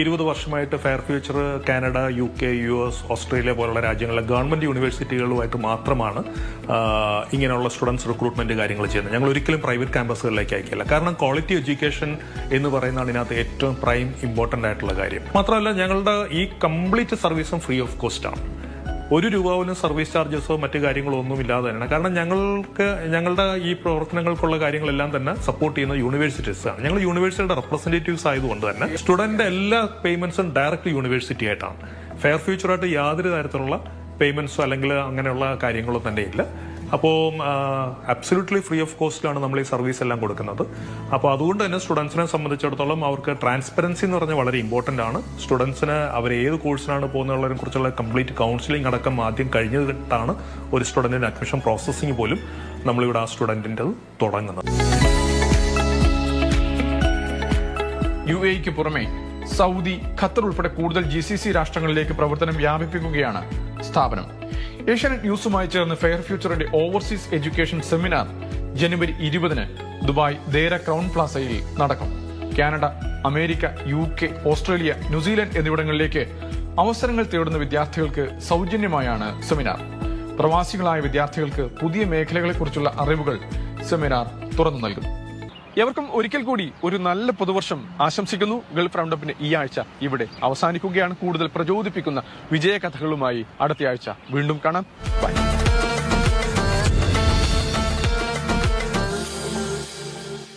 ഇരുപത് വർഷമായിട്ട് Fair Future Canada U K U S Australia പോലുള്ള രാജ്യങ്ങളിലെ ഗവൺമെന്റ് യൂണിവേഴ്സിറ്റികളുമായിട്ട് മാത്രമാണ് ഇങ്ങനെയുള്ള സ്റ്റുഡൻസ് റിക്രൂട്ട്മെന്റ് കാര്യങ്ങൾ ചെയ്യുന്നത്. ഞങ്ങൾ ഒരിക്കലും പ്രൈവറ്റ് ക്യാമ്പസുകളിലേക്ക് അയക്കില്ല. കാരണം ക്വാളിറ്റി എഡ്യൂക്കേഷൻ എന്ന് പറയുന്നതാണ് ഇതിനകത്ത് ഏറ്റവും പ്രൈം ഇമ്പോർട്ടന്റ് ആയിട്ടുള്ള കാര്യം. മാത്രമല്ല ഞങ്ങളുടെ ഈ കംപ്ലീറ്റ് സർവീസും ഫ്രീ ഓഫ് കോസ്റ്റ് ആണ്. ഒരു രൂപ പോലും സർവീസ് ചാർജസോ മറ്റു കാര്യങ്ങളോ ഒന്നും ഇല്ലാതെ തന്നെ കാരണം ഞങ്ങൾക്ക് ഞങ്ങളുടെ ഈ പ്രവർത്തനങ്ങൾക്കുള്ള കാര്യങ്ങളെല്ലാം തന്നെ സപ്പോർട്ട് ചെയ്യുന്ന യൂണിവേഴ്സിറ്റീസ് ആണ്. ഞങ്ങൾ യൂണിവേഴ്സിറ്റിയുടെ റെപ്രസെന്റേറ്റീവ്സ് ആയതുകൊണ്ട് തന്നെ സ്റ്റുഡന്റ് എല്ലാ പേയ്മെന്റ്സും ഡയറക്റ്റ് യൂണിവേഴ്സിറ്റി ആയിട്ടാണ്. ഫെയർ ഫ്യൂച്ചറായിട്ട് യാതൊരു തരത്തിലുള്ള പേയ്മെന്റ്സോ അല്ലെങ്കിൽ അങ്ങനെയുള്ള കാര്യങ്ങളോ തന്നെ ഇല്ല അപ്പോൾ അബ്സല്യൂട്ട്ലി ഫ്രീ ഓഫ് കോസ്റ്റിലാണ് നമ്മൾ ഈ സർവീസ് എല്ലാം കൊടുക്കുന്നത്. അപ്പോൾ അതുകൊണ്ട് തന്നെ സ്റ്റുഡൻസിനെ സംബന്ധിച്ചിടത്തോളം അവർക്ക് ട്രാൻസ്പെറൻസി എന്ന് പറഞ്ഞാൽ വളരെ ഇമ്പോർട്ടന്റ് ആണ്. സ്റ്റുഡൻസിന് അവർ ഏത് കോഴ്സിനാണ് പോകുന്നതിനെ കുറിച്ചുള്ള കംപ്ലീറ്റ് കൗൺസിലിംഗ് അടക്കം ആദ്യം കഴിഞ്ഞിട്ടാണ് ഒരു സ്റ്റുഡന്റിന്റെ അഡ്മിഷൻ പ്രോസസ്സിംഗ് പോലും നമ്മളിവിടെ ആ സ്റ്റുഡന്റിന്റെ തുടങ്ങുന്നത്. യു എക്ക് പുറമെ സൗദി ഖത്തർ ഉൾപ്പെടെ കൂടുതൽ ജി സി സി രാഷ്ട്രങ്ങളിലേക്ക് പ്രവർത്തനം വ്യാപിപ്പിക്കുകയാണ് സ്ഥാപനം. ഏഷ്യാനെറ്റ് ന്യൂസുമായി ചേർന്ന് ഫെയർ ഫ്യൂച്ചറിന്റെ ഓവർസീസ് എഡ്യൂക്കേഷൻ സെമിനാർ ജനുവരി ഇരുപതിന് ദുബായ് ദേര ക്രൗൺ പ്ലാസയിൽ നടക്കും. Canada America U K Australia New Zealand എന്നിവിടങ്ങളിലേക്ക് അവസരങ്ങൾ തേടുന്ന വിദ്യാർത്ഥികൾക്ക് സൗജന്യമായാണ് സെമിനാർ. പ്രവാസികളായ വിദ്യാർത്ഥികൾക്ക് പുതിയ മേഖലകളെക്കുറിച്ചുള്ള അറിവുകൾ സെമിനാർ തുറന്നു നൽകും എവർക്കും ഒരിക്കൽ കൂടി ഒരു നല്ല പുതുവർഷം ആശംസിക്കുന്നു. ഗൾഫ് റൗണ്ടപ്പിന്റെ ഈ ആഴ്ച ഇവിടെ അവസാനിക്കുകയാണ്. കൂടുതൽ പ്രചോദിപ്പിക്കുന്ന വിജയകഥകളുമായി അടുത്തയാഴ്ച വീണ്ടും കാണാം. ബൈ